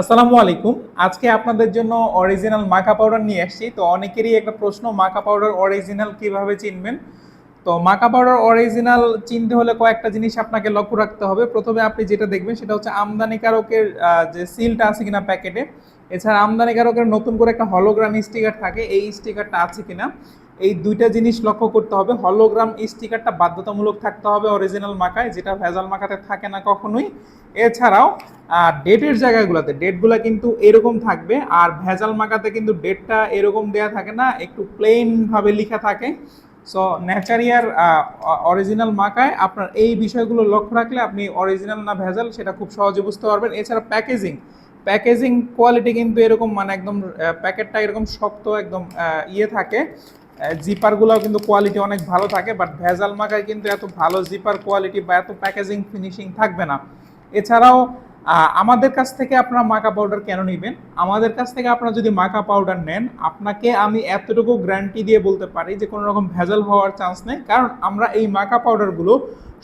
আসসালামু আলাইকুম। আজকে আপনাদের জন্য অরিজিনাল মাখা পাউডার নিয়ে আসছি। তো অনেকেরই একটা প্রশ্ন, মাখা পাউডার অরিজিনাল কীভাবে চিনবেন? তো মাকা পাউডার অরিজিনাল চিনতে হলে কয়েকটা জিনিস আপনাকে লক্ষ্য রাখতে হবে। প্রথমে আপনি যেটা দেখবেন সেটা হচ্ছে আমদানিকারকের যে সিলটা আছে কিনা প্যাকেটে এছাড়া আমদানিকারকের নতুন করে একটা হলোগ্রাম স্টিকার থাকে। এই স্টিকারটা আছে কিনা? এই দুইটা জিনিস লক্ষ্য করতে হবে। হলোগ্রাম স্টিকারটা বাধ্যতামূলক থাকতে হবে অরিজিনাল মাকায়, যেটা ভেজাল মাকাতে থাকে না কখনোই। এছাড়াও ডেটের জায়গাগুলোতে ডেটগুলো কিন্তু এরকম থাকবে, আর ভেজাল মাকাতে কিন্তু ডেটটা এরকম দেয়া থাকে না, একটু প্লেন ভাবে লেখা থাকে। সো ন্যাচারিয়ার অরিজিনাল মাকায় আপনার এই বিষয়গুলো লক্ষ্য রাখলে আপনি অরিজিনাল না ভেজাল, সেটা খুব সহজে বুঝতে পারবেন। এছাড়া প্যাকেজিং প্যাকেজিং কোয়ালিটি কিন্তু এরকম মানে একদম প্যাকেটটা এরকম শক্ত একদম ইয়ে থাকে। জিপারগুলোও কিন্তু কোয়ালিটি অনেক ভালো থাকে বাট ভেজাল মাকায় কিন্তু এত ভালো জিপার কোয়ালিটি বা এত প্যাকেজিং ফিনিশিং থাকবে না। এছাড়াও আমাদের কাছ থেকে আপনারা মাকা পাউডার কেন নেবেন? আমাদের কাছ থেকে আপনারা যদি মাকা পাউডার নেন, আপনাকে আমি এতটুকু গ্যারান্টি দিয়ে বলতে পারি যে কোনো রকম ভেজাল হওয়ার চান্স নেই। কারণ আমরা এই মাকা পাউডারগুলো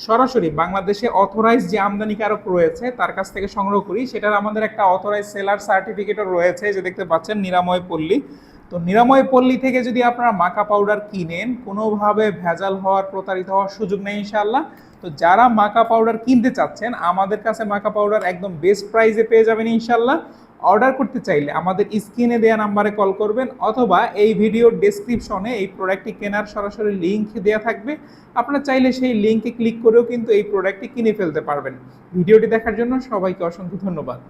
সরাসরি বাংলাদেশে অথরাইজ যে আমদানিকারক রয়েছে, তার কাছ থেকে সংগ্রহ করি। সেটার আমাদের একটা অথরাইজ সেলার সার্টিফিকেটও রয়েছে, যে দেখতে পাচ্ছেন, নিরাময় পল্লী। তো নিরাময় পল্লী থেকে যদি আপনারা মাকা পাউডার কিনেন, কোনোভাবে ভেজাল হওয়ার প্রতারিত হওয়ার সুযোগ নেই ইনশাল্লাহ তো যারা মাকা পাউডার কিনতে চাচ্ছেন, আমাদের কাছে মাকা পাউডার একদম বেস্ট প্রাইসে পেয়ে যাবেন ইনশাল্লাহ অর্ডার করতে চাইলে আমাদের স্ক্রিনে দেওয়া নাম্বারে কল করবেন অথবা এই ভিডিওর ডেসক্রিপশনে এই প্রোডাক্টটি কেনার সরাসরি লিঙ্ক দেওয়া থাকবে। আপনারা চাইলে সেই লিঙ্কে ক্লিক করেও কিন্তু এই প্রোডাক্টটি কিনে ফেলতে পারবেন। ভিডিওটি দেখার জন্য সবাইকে অসংখ্য ধন্যবাদ।